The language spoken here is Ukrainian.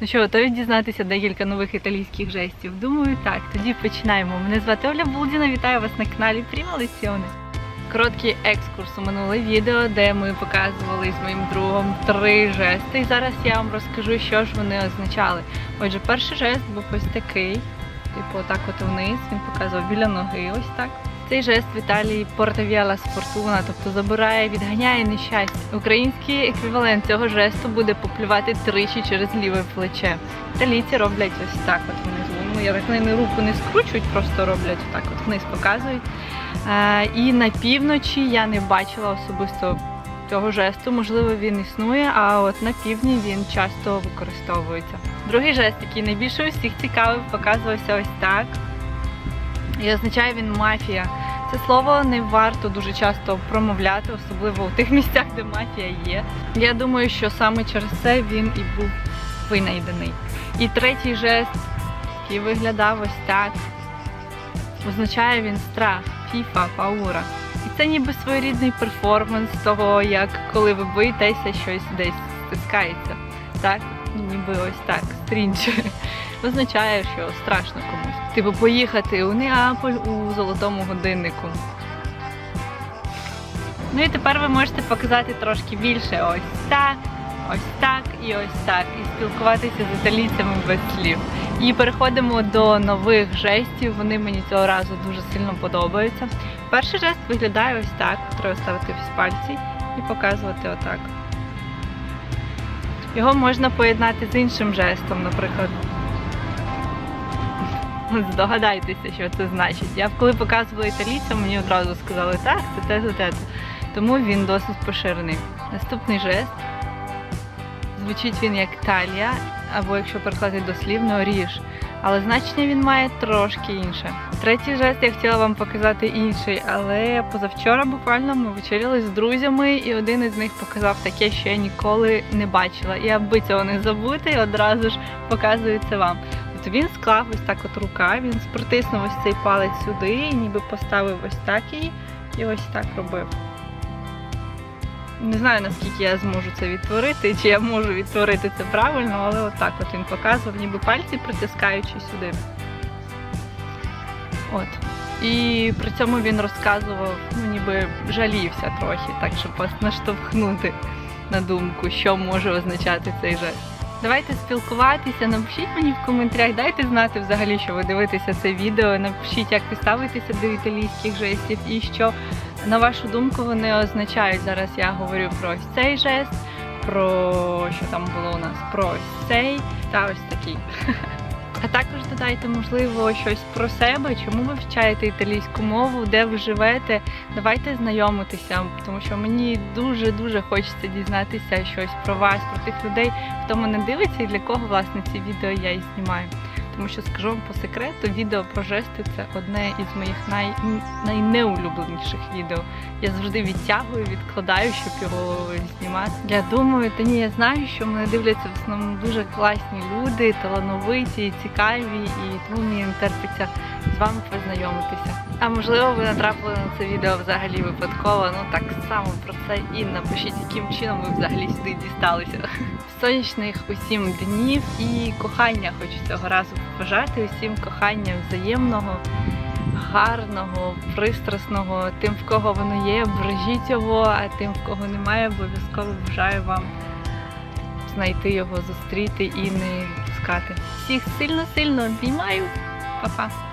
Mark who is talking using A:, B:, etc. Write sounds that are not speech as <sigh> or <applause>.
A: Ну що, готові дізнатися декілька нових італійських жестів? Думаю, так. Тоді починаємо. Мене звати Оля Булдіна, вітаю вас на каналі Prima Lezione. Короткий екскурс у минуле відео, де ми показували з моїм другом три жести. І зараз я вам розкажу, що ж вони означали. Отже, перший жест був ось такий, типу, отак от вниз. Він показував біля ноги, ось так. Цей жест в портавіала спортуна, тобто забирає, відганяє нещастя. Український еквівалент цього жесту буде поплювати тричі через ліве плече. Італійці роблять ось так от внизу. Ну, я так не руку не скручують, просто роблять так от вниз показують. Е, і на півночі я не бачила особисто цього жесту. Можливо, він існує, а от на півдні він часто використовується. Другий жест, який найбільше усіх цікавив, показувався ось так. І означає він мафія. Це слово не варто дуже часто промовляти, особливо у тих <laughs> місцях, де мафія є. Я думаю, що саме через це він і був винайдений. І третій жест, який виглядав ось так, означає він страх, фіфа, паура. І це ніби своєрідний перформанс того, як коли ви боїтеся, щось десь стискається. Так? Ніби ось так, стрінче. Означає, що страшно комусь. Типу поїхати у Неаполь у золотому годиннику. Ну і тепер ви можете показати трошки більше ось так, ось так і ось так. І спілкуватися з італійцями без слів. І переходимо до нових жестів. Вони мені цього разу дуже сильно подобаються. Перший жест виглядає ось так. Треба ставити ось пальці і показувати отак. Його можна поєднати з іншим жестом, наприклад. <laughs> Здогадайтеся, що це значить. Я коли показувала італійцям, мені одразу сказали, так, це те, це те. Тому він досить поширений. Наступний жест. Звучить він як талія, або якщо перекладати дослівно, ріж. Але значення він має трошки інше. Третій жест я хотіла вам показати інший, але позавчора буквально ми вечеряли з друзями, і один із них показав таке, що я ніколи не бачила. І аби цього не забути, одразу ж показую це вам. От він склав ось так от рука, він спритиснув ось цей палець сюди, і ніби поставив ось так її, і ось так робив. Не знаю, наскільки я зможу це відтворити, чи я можу відтворити це правильно, але отак от він показував, ніби пальці притискаючи сюди. От. І при цьому він розказував, ну ніби жалівся трохи, так щоб вас наштовхнути на думку, що може означати цей жест. Давайте спілкуватися, напишіть мені в коментарях, дайте знати взагалі, що ви дивитеся це відео. Напишіть, як ви ставитеся до італійських жестів і що, на вашу думку, вони означають. Зараз я говорю про ось цей жест, про що там було у нас, про ось цей та ось такий. <laughs> А також додайте, можливо, щось про себе, чому ви вчаєте італійську мову, де ви живете. Давайте знайомитися, тому що мені дуже-дуже хочеться дізнатися щось про вас, про тих людей, хто мене дивиться і для кого власне ці відео я і знімаю. Тому що скажу вам по секрету, відео про жести це одне із моїх най... найнеулюбленіших відео. Я завжди відтягую, відкладаю, щоб його знімати. Я думаю, та ні, я знаю, що мене дивляться в основному дуже класні люди, талановиті, цікаві, і тому мені не терпиться з вами познайомитися. А можливо, ви натрапили на це відео взагалі випадково. Ну так само про це і напишіть, яким чином ви взагалі сюди дісталися. Сонячних усім днів і кохання хочу цього разу побажати усім кохання взаємного, гарного, пристрасного. Тим, в кого воно є, бережіть його, а тим, в кого немає, обов'язково бажаю вам знайти його, зустріти і не відпускати. Всіх сильно-сильно обіймаю. Па-па!